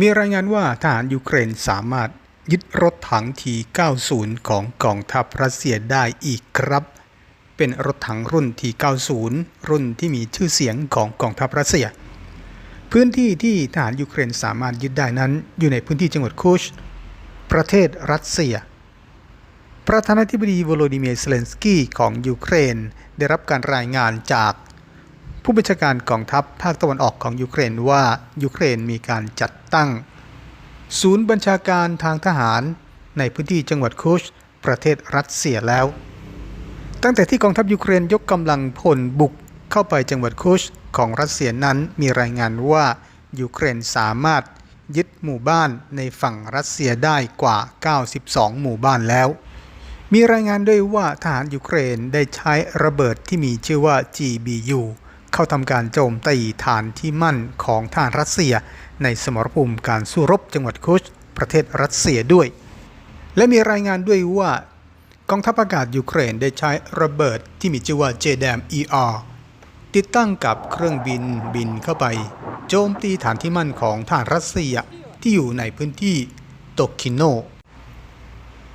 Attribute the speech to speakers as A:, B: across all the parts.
A: มีรายงานว่าทหารยูเครนสามารถยึดรถถังที90 ของกองทัพรัสเซียได้อีกครับ เป็นรถถังรุ่นที90 รุ่นที่มีชื่อเสียงของกองทัพรัสเซีย พื้นที่ที่ทหารยูเครนสามารถยึดได้นั้น อยู่ในพื้นที่จังหวัดคุชประเทศรัสเซีย ประธานาธิบดีโวโลดิเมียร์เซเลนสกี้ของยูเครน ได้รับการรายงานจาก ผู้บัญชาการกองทัพภาคตะวันออกของยูเครนว่ายูเครนมีการจัดตั้ง ศูนย์บัญชาการทางทหารในพื้นที่จังหวัดคุช ประเทศรัสเซียแล้ว ตั้งแต่ที่กองทัพยูเครนยกกำลังพลบุกเข้าไปจังหวัดคุชของรัสเซียนั้นมีรายงานว่ายูเครนสามารถยึดหมู่บ้านในฝั่งรัสเซียได้กว่า 92 หมู่บ้านแล้ว มีรายงานด้วยว่าทหารยูเครนได้ใช้ระเบิดที่มีชื่อว่า GBU เข้าทำการโจมตีฐานที่มั่นของทหารรัสเซีย ในสมรภูมิการสู้รบจังหวัดคุชประเทศรัสเซียด้วย และมีรายงานด้วยว่ากองทัพอากาศยูเครนได้ใช้ระเบิดที่มีชื่อว่า JDAM ER ติดตั้งกับเครื่องบินบินเข้าไป โจมตีฐานที่มั่นของทหารรัสเซียที่อยู่ในพื้นที่โตคิโน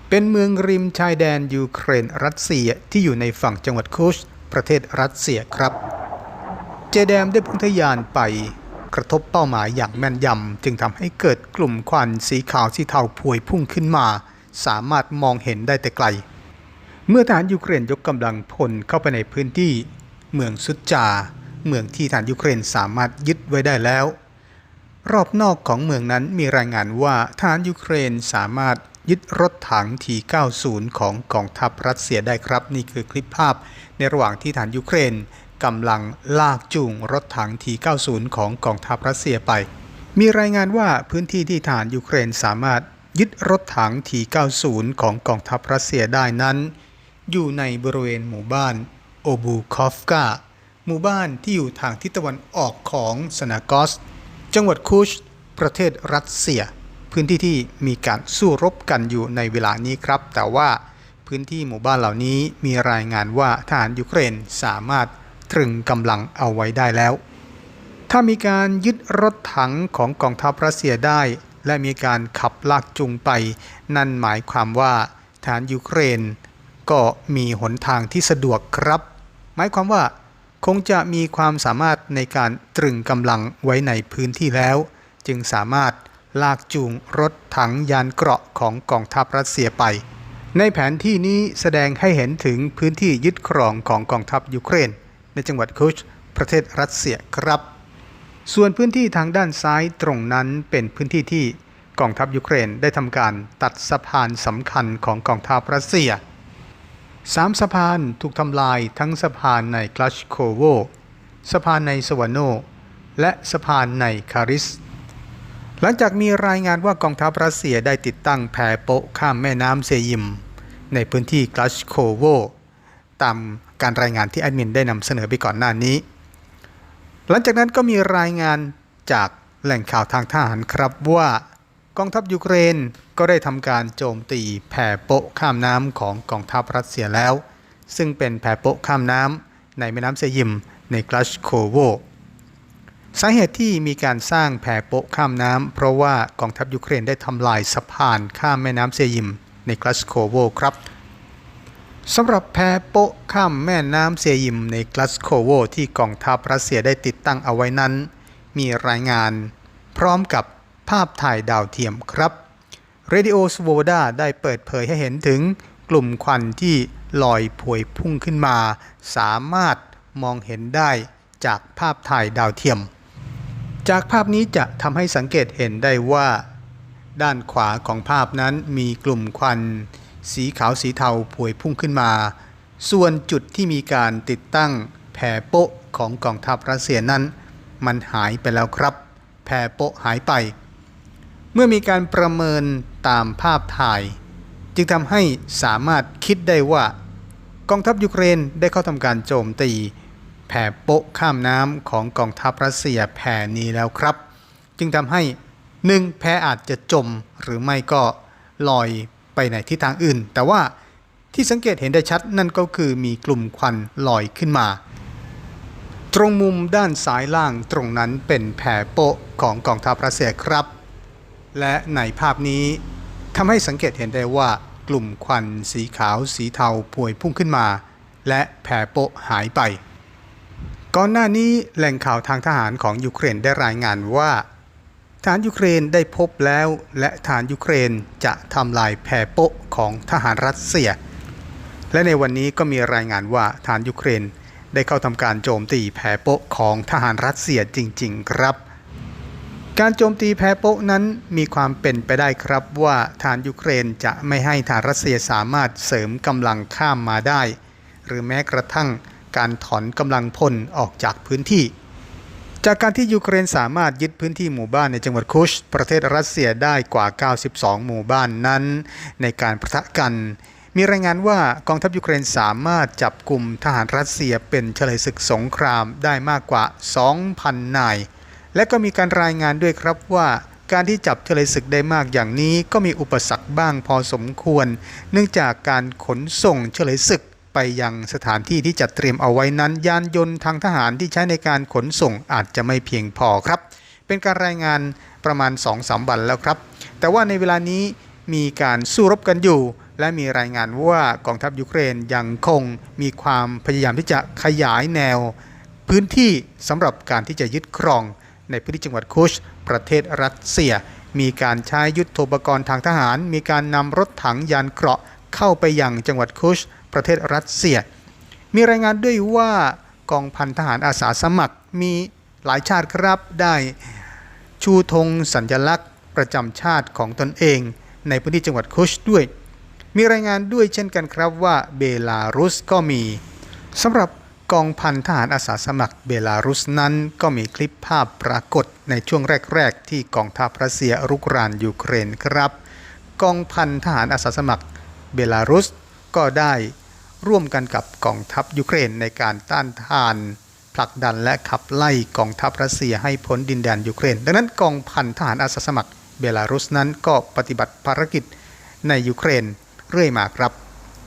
A: เป็นเมืองริมชายแดนยูเครนรัสเซียที่อยู่ในฝั่งจังหวัดคุชประเทศรัสเซียครับ เจแดมได้พุ่งทะยานไปกระทบเป้าหมายอย่างแม่นยำ จึงทำให้เกิดกลุ่มควันสีขาวสีเทาพวยพุ่งขึ้นมา สามารถมองเห็นได้แต่ไกล เมื่อทหารยูเครนยกกำลังพลเข้าไปในพื้นที่ เมืองซุดจา เมืองที่ทหารยูเครนสามารถยึดไว้ได้แล้ว รอบนอกของเมืองนั้นมีรายงานว่าทหารยูเครนสามารถยึดรถถังที90 ของกองทัพรัสเซียได้ครับ นี่คือคลิปภาพในระหว่างที่ทหารยูเครน กำลังลากจูงรถถังที90 ของกองทัพรัสเซียไป มีรายงานว่าพื้นที่ที่ทหารยูเครนสามารถยึดรถถังที90 ของกองทัพรัสเซียได้นั้น อยู่ในบริเวณหมู่บ้านโอบูคอฟกาหมู่บ้านที่อยู่ทางทิศตะวันออกของสนากอส จังหวัดคุชประเทศรัสเซีย พื้นที่ที่มีการสู้รบกันอยู่ในเวลานี้ครับ แต่ว่าพื้นที่หมู่บ้านเหล่านี้มีรายงานว่าทหารยูเครนสามารถ ตรึงกำลังเอาไว้ได้แล้ว ถ้ามีการยึดรถถังของกองทัพรัสเซียได้ และมีการขับลากจูงไป นั่นหมายความว่าทหารยูเครน ก็มีหนทางที่สะดวกครับ หมายความว่าคงจะมีความสามารถในการตรึงกำลังไว้ในพื้นที่แล้ว จึงสามารถลากจูงรถถังยานเกราะของกองทัพรัสเซียไป ในแผนที่นี้แสดงให้เห็นถึงพื้นที่ยึดครองของกองทัพยูเครน ในจังหวัดคุชประเทศรัสเซียครับ ส่วนพื้นที่ทางด้านซ้ายตรงนั้นเป็นพื้นที่ที่กองทัพยูเครนได้ทำการตัดสะพานสำคัญของกองทัพรัสเซียสามสะพานถูกทำลายทั้งสะพานในคลัชโคโวสะพานในสวานโน และสะพานในคาริส หลังจากมีรายงานว่ากองทัพรัสเซียได้ติดตั้งแพโปะข้ามแม่น้ำเซยิม ในพื้นที่คลัชโคโวตาม การรายงานที่แอดมินได้นำเสนอไปก่อนหน้านี้ หลังจากนั้นก็มีรายงานจากแหล่งข่าวทางทหารครับว่ากองทัพยูเครนก็ได้ทำการโจมตีแผ่โปะข้ามน้ำของกองทัพรัสเซียแล้ว ซึ่งเป็นแผ่โปะข้ามน้ำในแม่น้ำเซยิมในคลัชโคโวสาเหตุที่มีการสร้างแผ่โปะข้ามน้ำเพราะว่ากองทัพยูเครนได้ทำลายสะพานข้ามแม่น้ำเซยิมในคลัชโคโวครับ สำหรับแพโปะข้ามแม่น้ำเซียิมในกลัสโคโวที่กองทัพรัสเซียได้ติดตั้งเอาไว้นั้น มีรายงาน พร้อมกับภาพถ่ายดาวเทียมครับ Radio s v o d a ได้เปิดเผยให้เห็นถึงกลุ่มควันที่ลอยพวยพุ่งขึ้นมา สามารถมองเห็นได้จากภาพถ่ายดาวเทียม จากภาพนี้จะทำให้สังเกตเห็นได้ว่า ด้านขวาของภาพนั้นมีกลุ่มควัน สีขาวสีเทาพวยพุ่งขึ้นมา ส่วนจุดที่มีการติดตั้งแผ่โป๊ะของกองทัพรัสเซียนั้น มันหายไปแล้วครับ แผ่โป๊ะหายไป เมื่อมีการประเมินตามภาพถ่าย จึงทำให้สามารถคิดได้ว่า กองทัพยูเครนได้เข้าทำการโจมตีแผ่โป๊ะข้ามน้ำของกองทัพรัสเซียแผ่นี้แล้วครับ จึงทำให้หนึ่งแพอาจจะจมหรือไม่ก็ลอย ไปในทิศทางอื่น แต่ว่าที่สังเกตเห็นได้ชัดนั่นก็คือมีกลุ่มควันลอยขึ้นมา ตรงมุมด้านซ้ายล่างตรงนั้นเป็นแผ่โปะของกองทัพรัสเซียครับ และในภาพนี้ทำให้สังเกตเห็นได้ว่ากลุ่มควันสีขาวสีเทาพวยพุ่งขึ้นมา และแผ่โปะหายไป ก่อนหน้านี้แหล่งข่าวทางทหารของยูเครนได้รายงานว่า ทหารยูเครนได้พบแล้ว และทหารยูเครนจะทำลายแผ่โปะของทหารรัสเซีย และในวันนี้ก็มีรายงานว่าทหารยูเครนได้เข้าทำการโจมตีแผ่โปะของทหารรัสเซียจริง ๆ ครับ การโจมตีแพโปะนั้นมีความเป็นไปได้ครับว่าทหารยูเครนจะไม่ให้ทหารรัสเซียสามารถเสริมกำลังข้ามมาได้ หรือแม้กระทั่งการถอนกำลังพลออกจากพื้นที่ จากการที่ยูเครนสามารถยึดพื้นที่หมู่บ้านในจังหวัดคุช ประเทศรัสเซียได้กว่า 92 หมู่บ้านนั้น ในการประทะกัน มีรายงานว่ากองทัพยูเครนสามารถจับกลุ่มทหารรัสเซียเป็นเฉลยศึกสงครามได้มากกว่า 2,000 นาย และก็มีการรายงานด้วยครับว่าการที่จับเฉลยศึกได้มากอย่างนี้ก็มีอุปสรรคบ้างพอสมควร เนื่องจากการขนส่งเฉลยศึก ไปยังสถานที่ที่จัดเตรียมเอาไว้นั้น ยานยนต์ทางทหารที่ใช้ในการขนส่งอาจจะไม่เพียงพอครับ เป็นการรายงานประมาณ 2-3 วันแล้วครับ แต่ว่าในเวลานี้มีการสู้รบกันอยู่ และมีรายงานว่ากองทัพยูเครนยังคงมีความพยายามที่จะขยายแนว พื้นที่สำหรับการที่จะยึดครอง ในพื้นที่จังหวัดคุช ประเทศรัสเซีย มีการใช้ยุทธโธปกรณ์ทางทหาร มีการนำรถถังยานเกราะเข้าไปยังจังหวัดคุช ประเทศรัสเซีย มีรายงานด้วยว่ากองพันทหารอาสาสมัครมีหลายชาติครับได้ชูธงสัญลักษณ์ ประจำชาติของตนเอง ในพื้นที่จังหวัดคุชด้วย มีรายงานด้วยเช่นกันครับว่าเบลารุสก็มีสำหรับกองพันทหารอาสาสมัครเบลารุสนั้นก็มีคลิปภาพปรากฏในช่วงแรก ๆ ที่กองทัพรัสเซียรุกรานยูเครนครับ กองพันทหารอาสาสมัครเบลารุสก็ได้ ร่วมกันกับกองทัพยูเครนในการต้านทาน ผลักดันและขับไล่กองทัพรัสเซียให้พ้นดินแดนยูเครน ดังนั้นกองพันทหารอาสาสมัครเบลารุสนั้นก็ปฏิบัติภารกิจในยูเครนเรื่อยมาครับ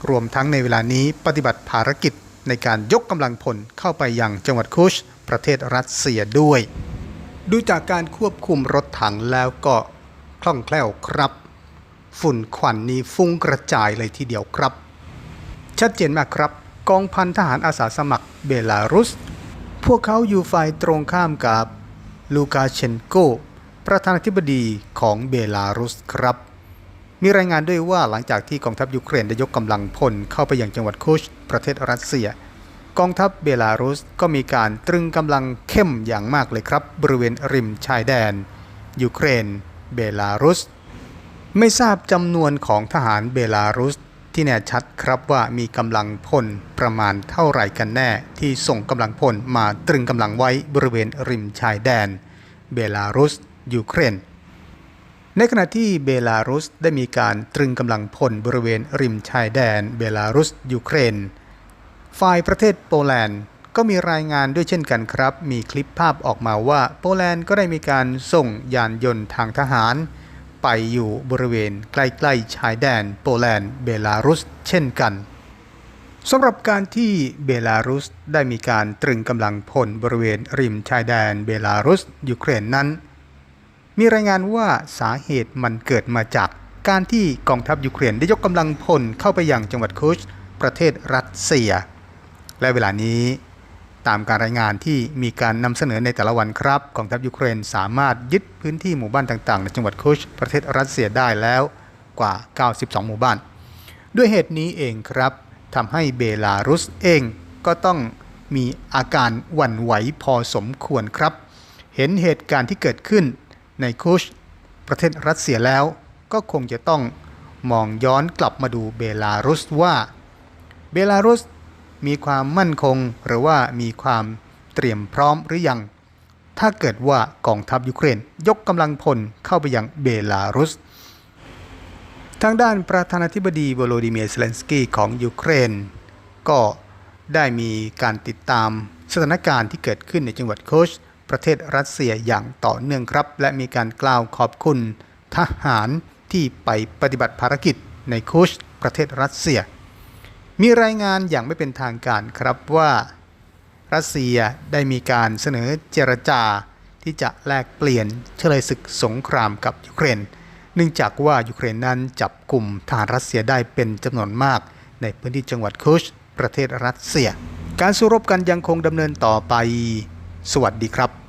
A: รวมทั้งในเวลานี้ปฏิบัติภารกิจในการยกกำลังพลเข้าไปยังจังหวัดคุช ประเทศรัสเซียด้วย ดูจากการควบคุมรถถังแล้วก็คล่องแคล่วครับ ฝุ่นควันนี้ฟุ้งกระจายเลยทีเดียวครับ ชัดเจนมากครับ กองพันทหารอาสาสมัครเบลารุส พวกเขาอยู่ฝ่ายตรงข้ามกับลูกาเชนโก ประธานาธิบดีของเบลารุสครับ มีรายงานด้วยว่าหลังจากที่กองทัพยูเครนได้ยกกำลังพลเข้าไปยังจังหวัดคุชประเทศรัสเซีย กองทัพเบลารุสก็มีการตรึงกำลังเข้มอย่างมากเลยครับ บริเวณริมชายแดน ยูเครน เบลารุส ไม่ทราบจำนวนของทหารเบลารุสที่แน่ชัด ครับว่ามีกำลังพลประมาณเท่าไหร่กันแน่ ที่ส่งกำลังพลมาตรึงกำลังไว้บริเวณริมชายแดน เบลารุส ยูเครน ในขณะที่เบลารุสได้มีการตรึงกำลังพลบริเวณริมชายแดน เบลารุส ยูเครน ฝ่ายประเทศโปแลนด์ก็มีรายงานด้วยเช่นกันครับ มีคลิปภาพออกมาว่าโปแลนด์ก็ได้มีการส่งยานยนต์ทางทหาร ไปอยู่บริเวณใกล้ ๆ ชายแดนโปแลนด์เบลารุสเช่นกันสำหรับการที่เบลารุสได้มีการตรึงกำลังพลบริเวณริมชายแดนเบลารุสยูเครนนั้น มีรายงานว่าสาเหตุมันเกิดมาจากการที่กองทัพยูเครนได้ยกกำลังพลเข้าไปยังจังหวัดคุชประเทศรัสเซีย และเวลานี้ ตามการรายงานที่มีการนำเสนอในแต่ละวันครับกองทัพยูเครนสามารถยึดพื้นที่หมู่บ้านต่างๆ ในจังหวัดคุชประเทศรัสเซียได้แล้วกว่า 92 หมู่บ้าน ด้วยเหตุนี้เองครับทำให้เบลารุสเองก็ต้องมีอาการหวั่นไหวพอสมควรครับ เห็นเหตุการณ์ที่เกิดขึ้นในคุชประเทศรัสเซียแล้ว ก็คงจะต้องมองย้อนกลับมาดูเบลารุสว่า เบลารุส มีความมั่นคงหรือว่ามีความเตรียมพร้อมหรือยัง ถ้าเกิดว่ากองทัพยูเครนยกกำลังพลเข้าไปยังเบลารุส ทางด้านประธานาธิบดีโวโลดิเมียร์เซเลนสกี้ของยูเครน ก็ได้มีการติดตามสถานการณ์ที่เกิดขึ้นในจังหวัดโคชประเทศรัสเซียอย่างต่อเนื่องครับ และมีการกล่าวขอบคุณทหารที่ไปปฏิบัติภารกิจในโคชประเทศรัสเซีย มีรายงานอย่างไม่เป็นทางการครับว่า รัสเซียได้มีการเสนอเจรจาที่จะแลกเปลี่ยนเฉลยศึกสงครามกับยูเครน เนื่องจากว่ายูเครนนั้นจับกลุ่มทหารรัสเซียได้เป็นจำนวนมาก ในพื้นที่จังหวัดคุช ประเทศรัสเซีย การสู้รบกันยังคงดำเนินต่อไป สวัสดีครับ